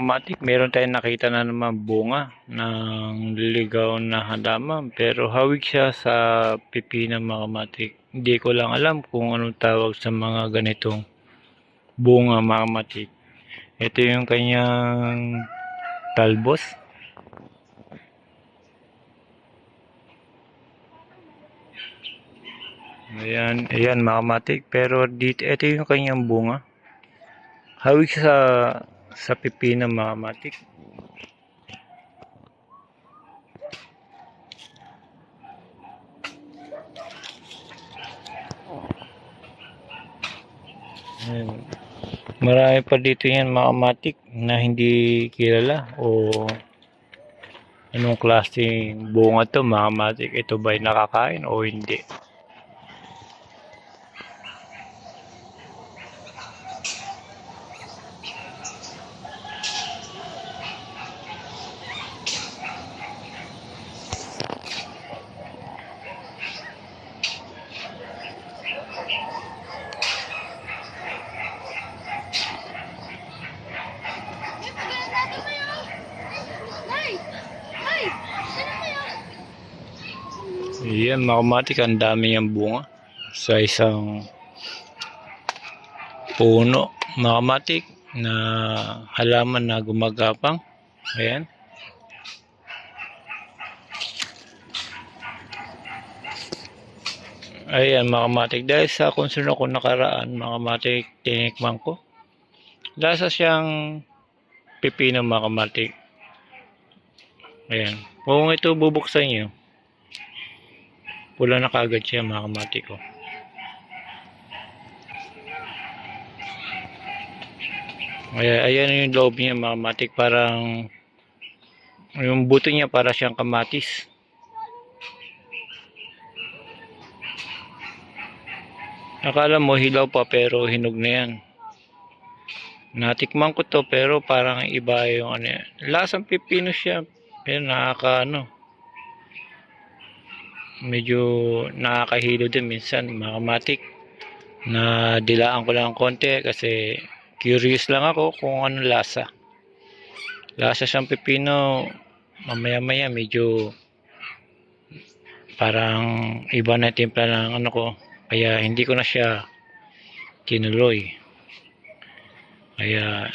mga matik, meron tayong nakita na naman bunga ng ligaw na halaman. Pero hawig siya sa pipina mga matik. Hindi ko lang alam kung anong tawag sa mga ganitong bunga mga matik. Ito yung kanyang talbos. Ayan, ayan mga matik. Pero dito, ito yung kanyang bunga. Hawig sa sa pipina mga matik. Ayan. Marami pa dito yan mga matik na hindi kilala o anong klaseng bunga to mga matik. Ito ba'y nakakain o hindi? Yan mga ang dami yung bunga sa isang puno mga matik na halaman na gumagapang. Ayan. Ayan mga dahil sa konsuno ko nakaraan mga matik, tinikman ko. Lasa siyang pipino mga. Ayan. Kung ito bubuksan nyo, pula na kagad siya mga kamati ko. Ayan, ayan yung loob niya mga kamatik. Parang yung buto niya para siyang kamatis. Akala mo hilaw pa pero hinog na yan. Natikman ko to pero parang iba yung ano yan. Lasang pipino siya. Pero nakaka ano medyo nakakahilo din minsan mga kamatik na dilaan ko lang konti kasi curious lang ako kung ano lasa. Lasa siyang pipino mamaya maya medyo parang iba na timpla ng ano ko kaya hindi ko na siya kinuloy kaya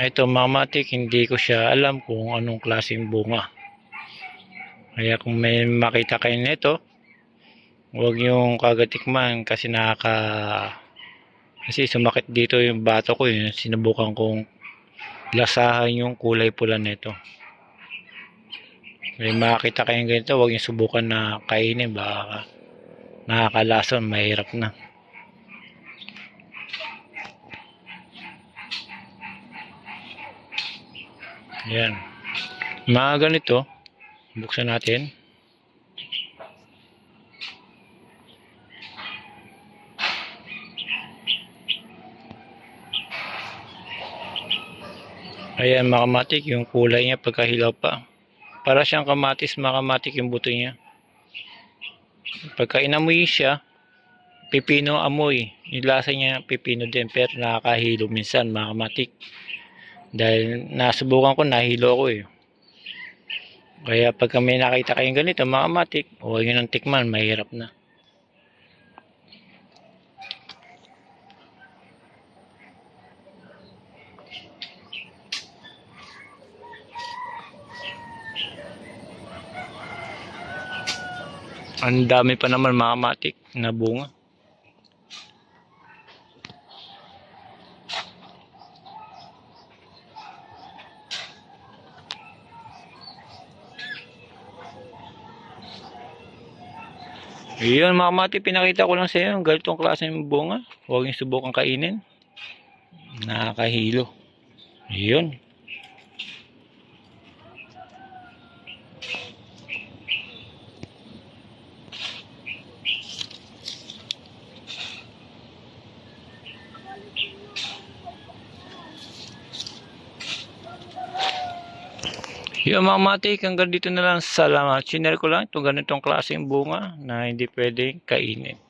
ito mga kamatik hindi ko siya alam kung anong klaseng bunga kaya kung may makita kayo nito, huwag yung kagatikman kasi nakaka kasi sumakit dito yung bato ko yun. Sinubukan kong lasahan yung kulay pula nito. May makita kayong ganito, huwag yung subukan na kainin. Baka nakakalason, mahirap na. Yan. Mga ganito, buksan natin. Ayan mga kamatik, yung kulay niya pagkahilaw pa. Para siyang kamatis mga kamatik yung buto niya. Pagka inamoy siya, pipino amoy. Yung lasa niya pipino din pero nakakahilo minsan mga kamatik. Dahil nasubukan ko, nahilo ako eh. Kaya pagka may nakita kayong ganito, mga matik, huwag yun ang tikman, mahirap na. Ang dami pa naman mga matik na bunga. Yun mga mati, pinakita ko lang sa yung ganitong klase ng bunga. Huwag yung subukan kainin. Nakakahilo. Yun. Yung mga matik, hanggang dito na lang. Salamat. Sinare ko lang itong ganitong klaseng bunga na hindi pwedeng kainin.